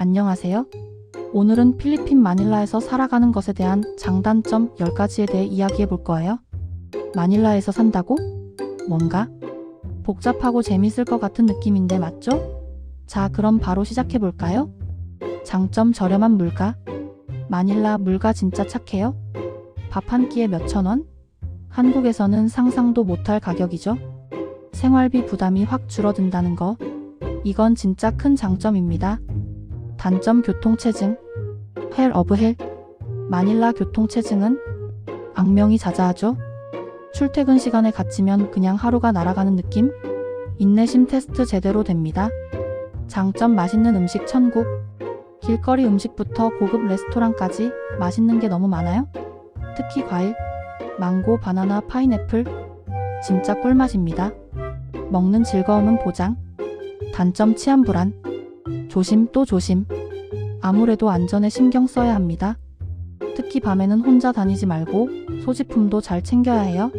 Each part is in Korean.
안녕하세요. 오늘은 필리핀 마닐라에서 살아가는 것에 대한 장단점 10가지에 대해 이야기해 볼 거예요. 마닐라에서 산다고? 뭔가? 복잡하고 재밌을 것 같은 느낌인데 맞죠? 자, 그럼 바로 시작해 볼까요? 장점 저렴한 물가. 마닐라 물가 진짜 착해요? 밥 한 끼에 몇천 원? 한국에서는 상상도 못할 가격이죠. 생활비 부담이 확 줄어든다는 거. 이건 진짜 큰 장점입니다. 단점 교통체증. 헬 어브 헬. 마닐라 교통체증은 악명이 자자하죠. 출퇴근 시간에 갇히면 그냥 하루가 날아가는 느낌? 인내심 테스트 제대로 됩니다. 장점 맛있는 음식 천국. 길거리 음식부터 고급 레스토랑까지 맛있는 게 너무 많아요. 특히 과일, 망고, 바나나, 파인애플. 진짜 꿀맛입니다. 먹는 즐거움은 보장. 단점 치안 불안. 조심 또 조심. 아무래도 안전에 신경 써야 합니다. 특히 밤에는 혼자 다니지 말고 소지품도 잘 챙겨야 해요.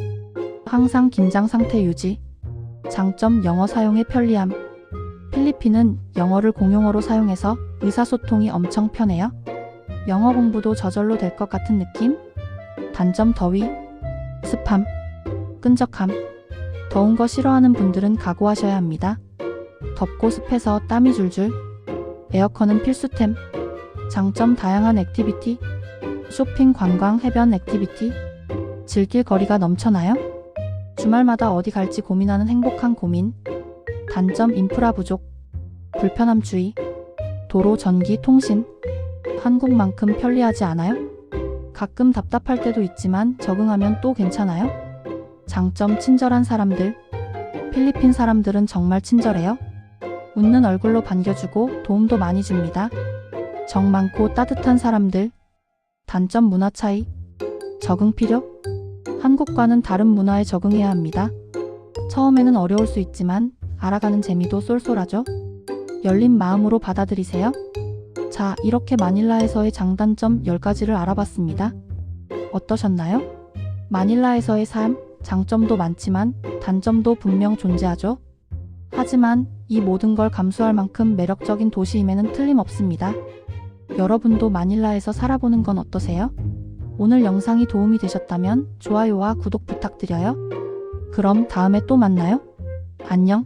항상 긴장 상태 유지. 장점 영어 사용의 편리함. 필리핀은 영어를 공용어로 사용해서 의사소통이 엄청 편해요. 영어 공부도 저절로 될 것 같은 느낌? 단점 더위, 습함, 끈적함. 더운 거 싫어하는 분들은 각오하셔야 합니다. 덥고 습해서 땀이 줄줄. 에어컨은 필수템. 장점 다양한 액티비티. 쇼핑, 관광, 해변 액티비티. 즐길 거리가 넘쳐나요? 주말마다 어디 갈지 고민하는 행복한 고민. 단점 인프라 부족. 불편함 주의. 도로, 전기, 통신. 한국만큼 편리하지 않아요? 가끔 답답할 때도 있지만 적응하면 또 괜찮아요? 장점 친절한 사람들. 필리핀 사람들은 정말 친절해요. 웃는 얼굴로 반겨주고 도움도 많이 줍니다. 정 많고 따뜻한 사람들. 단점 문화 차이. 적응 필요? 한국과는 다른 문화에 적응해야 합니다. 처음에는 어려울 수 있지만 알아가는 재미도 쏠쏠하죠. 열린 마음으로 받아들이세요. 자, 이렇게 마닐라에서의 장단점 10가지를 알아봤습니다. 어떠셨나요? 마닐라에서의 삶, 장점도 많지만 단점도 분명 존재하죠. 하지만 이 모든 걸 감수할 만큼 매력적인 도시임에는 틀림없습니다. 여러분도 마닐라에서 살아보는 건 어떠세요? 오늘 영상이 도움이 되셨다면 좋아요와 구독 부탁드려요. 그럼 다음에 또 만나요. 안녕.